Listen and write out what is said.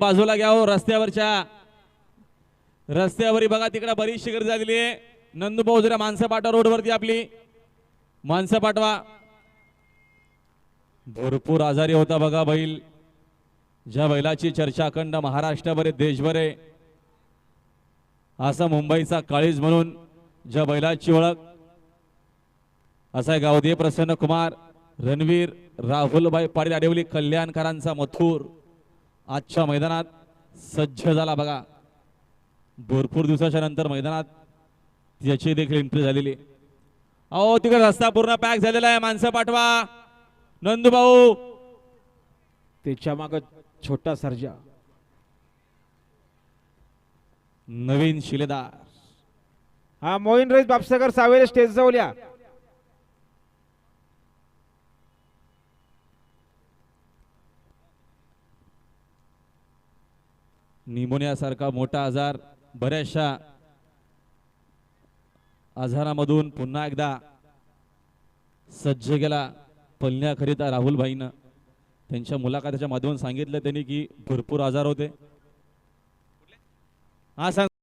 बाजूला घ्या हो रस्त्यावरच्या. रस्त्यावर बघा तिकडे बरीचशी गर्दी झालेली आहे. नंदू भाऊ जरा माणसं पाठवा रोडवरती आपली. माणसं पाठवा. भरपूर आजारी होता बघा बैल. ज्या बैलाची चर्चा अखंड महाराष्ट्रभर आहे, देशभर आहे. असा मुंबईचा काळीज म्हणून ज्या बैलाची ओळख. असा आहे प्रसन्न कुमार रणवीर राहुलभाई पाटील आडिवली कल्याणकरांचा मथुर. आजच्या मैदानात सज्ज झाला बघा. भरपूर दिवसाच्या नंतर मैदानात याची देखील एंट्री झालेली. अहो तिकडे रस्ता पूर्ण पॅक झालेला आहे माणसं पाठवा. नंदू भाऊ त्याच्या माग छोटा सर्जा. नवीन शिलेदार. हा मोईन रईस बापसागर सावेरे स्टेज जवळ्या निमोनियासारखा मोठा आजार बऱ्याचशा आजारामधून पुन्हा एकदा सज्ज केला पलण्याकरिता राहुलभाईनं त्यांच्या मुलाखतीच्या माध्यमातून सांगितलं त्यांनी की भरपूर आजार होते. हा सांग